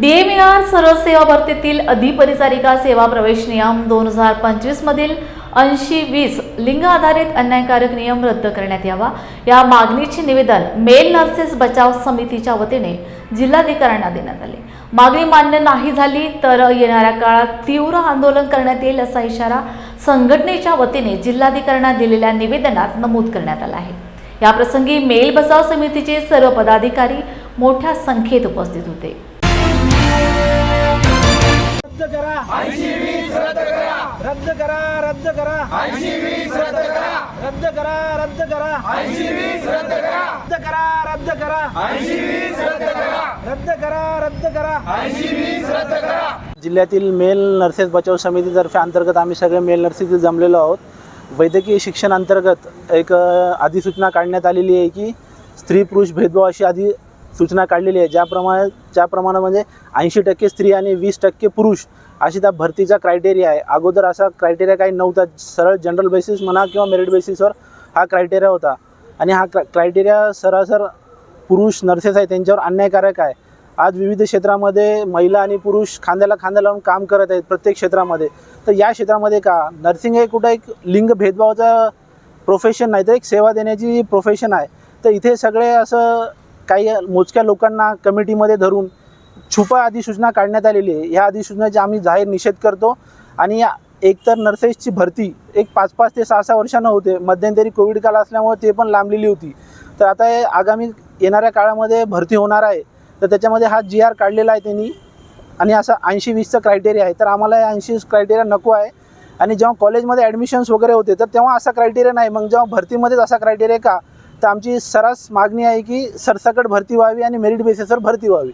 DMR सर्व सेवा भरतीतील अधिपरिचारिका सेवा प्रवेश नियम दोन हजार पंचवीस मधील ऐंशी वीस लिंग आधारित अन्यायकारक नियम रद्द करण्यात यावा. या मागणीचे निवेदन मेल नर्सेस बचाव समितीच्या वतीने जिल्हाधिकाऱ्यांना देण्यात आले. मागणी मान्य नाही झाली तर येणाऱ्या काळात तीव्र आंदोलन करण्यात येईल असा इशारा संघटनेच्या वतीने जिल्हाधिकाऱ्यांना दिलेल्या निवेदनात नमूद करण्यात आला आहे. याप्रसंगी मेल बचाव समितीचे सर्व पदाधिकारी मोठ्या संख्येत उपस्थित होते. रद्द करा रद्द करा रद्द करा रद्द करा रद्द करा रद्द करा रद्द करा रद्द करा रद्द करा जिल्ह्यातील मेल नर्सेस बचाव समितीतर्फे अंतर्गत आम्ही सगळे मेल नर्सेस जमलेलो आहोत. वैद्यकीय शिक्षण अंतर्गत एक अधिसूचना काढण्यात आलेली आहे की स्त्री पुरुष भेदभाव अशी आधी सूचना काढलेली आहे. ज्याप्रमाणे ज्याप्रमाणे म्हणजे ऐंशी टक्के स्त्री आणि वीस टक्के पुरुष अशी त्या भरतीचा क्रायटेरिया आहे. अगोदर असा क्रायटेरिया काही नव्हता. सरळ जनरल बेसिस म्हणा किंवा मेरिट बेसिसवर हा क्रायटेरिया होता. आणि हा क्रा क्रायटेरिया सरासर पुरुष नर्सेस आहे त्यांच्यावर अन्यायकारक आहे. आज विविध क्षेत्रामध्ये महिला आणि पुरुष खांद्याला खांदा लावून काम करत आहेत प्रत्येक क्षेत्रामध्ये. तर या क्षेत्रामध्ये का? नर्सिंग हे कुठं एक लिंग भेदभावाचा प्रोफेशन नाही तर एक सेवा देण्याची प्रोफेशन आहे. तर इथे सगळे असं काही मोजक्या लोकांना कमिटीमध्ये धरून छुपा अधिसूचना काढण्यात आलेली आहे. ह्या अधिसूचनेचा आम्ही जाहीर निषेध करतो आणि एकतर नर्सेसची भरती एक पाच पाच ते सहा सहा वर्षानं होते. मध्यंतरी कोविड काळ असल्यामुळे ते पण लांबलेली होती. तर आता हे आगामी येणाऱ्या काळामध्ये भरती होणार आहे. तर त्याच्यामध्ये हा जी आर काढलेला आहे त्यांनी आणि असं ऐंशी वीसचं क्रायटेरिया आहे. तर आम्हाला ऐंशी क्रायटेरिया नको आहे. आणि जेव्हा कॉलेजमध्ये ॲडमिशन्स वगैरे होते तर तेव्हा असा क्रायटेरिया नाही. मग जेव्हा भरतीमध्येच असा क्रायटेरिया का? तर आमची सर्रास मागणी आहे की सरसकट भरती व्हावी आणि मेरिट बेसिसवर भरती व्हावी.